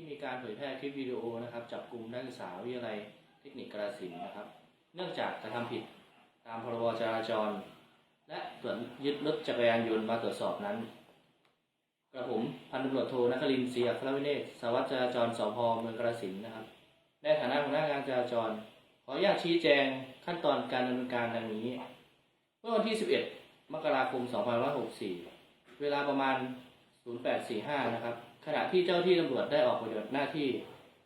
ที่มีการเผยแพร่คลิปวิดีโอนะครับ จับกลุ่มนักศึกษาวิทยาลัยเทคนิคกาสินนะครับ เนื่องจากกระทำผิดตามพรบจราจร และตรวจยึดรถจักรยานยนต์มาตรวจสอบนั้น กระผมพันตำรวจโทนครินทร์ศรีอัครวิเนศสารวัตรจราจรสพเมืองกาสินนะครับในฐานะหัวหน้างานจราจร ขออนุญาตชี้แจงขั้นตอนการดำเนินการดังนี้ เมื่อวันที่ 11 มกราคม 2564 เวลาประมาณ 0845 นะครับ ขณะที่เจ้าที่ตำรวจได้ออกปฏิบัติหน้าที่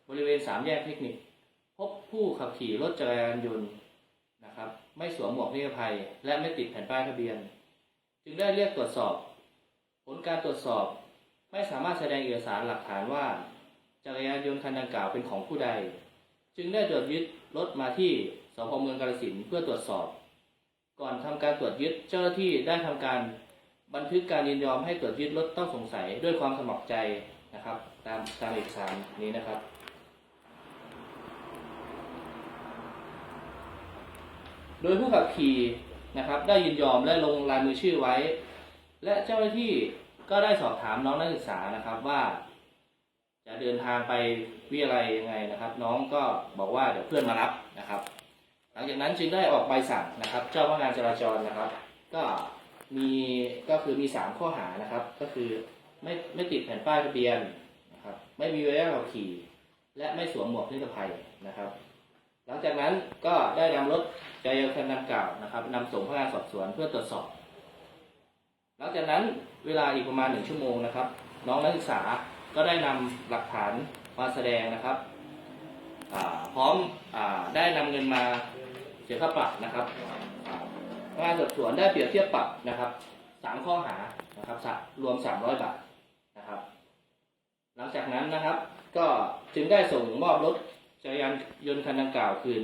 บริเวณสามแยกเทคนิค พบผู้ขับขี่รถจักรยานยนต์นะครับ ไม่สวมหมวกนิรภัย และไม่ติดแผ่นป้ายทะเบียน จึงได้เรียกตรวจสอบ ผลการตรวจสอบไม่สามารถแสดงเอกสารหลักฐานว่าจักรยานยนต์คันดังกล่าวเป็นของผู้ใด จึงได้ตรวจยึดรถมาที่สพเมืองกาฬสินธุ์เพื่อตรวจสอบ ก่อนทำการตรวจยึดเจ้าหน้าที่ได้ทำการ บันทึกการยินยอมให้ตรวจยึดรถต้องสงสัยด้วยความสมัครใจนะครับ ตามตามเอกสารนี้นะครับ โดยผู้ขับขี่นะครับ ได้ยินยอมและลงลายมือชื่อไว้ และเจ้าหน้าที่ก็ได้สอบถามน้องนักศึกษานะครับว่า จะเดินทางไปวิทยาลัยยังไงนะครับ น้องก็บอกว่าเดี๋ยวเพื่อนมารับนะครับ หลังจากนั้นจึงได้ออกใบสั่งนะครับ เจ้าพนักงานจราจรนะครับ ก็ มีก็คือมีสามข้อหานะครับ ก็คือไม่ไม่ติดแผ่นป้ายทะเบียนนะครับ ไม่มีใบอนุญาตขับขี่ และไม่สวมหมวกนิรภัยนะครับ หลังจากนั้นก็ได้นำรถจักรยานคันดังกล่าวนะครับนำส่งพนักงานสอบสวนเพื่อตรวจสอบ หลังจากนั้นเวลาอีกประมาณหนึ่งชั่วโมงนะครับ น้องนักศึกษาก็ได้นำหลักฐานมาแสดงนะครับพร้อมอได้นำเงินมาเสียค่าปรับนะครับ อ่างานสอบสวนได้เปรียบเทียบปรับนะครับสามข้อหานะครับสะรวมสามร้อยบาทนะครับ หลังจากนั้นนะครับ ก็จึงได้ส่งมอบรถจักรยานยนต์คันดังกล่าวคืน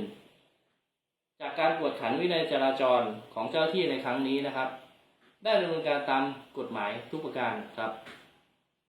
จากการกวดขันวินัยจราจรของเจ้าที่ในครั้งนี้นะครับ ได้ดำเนินการตามกฎหมายทุกประการครับ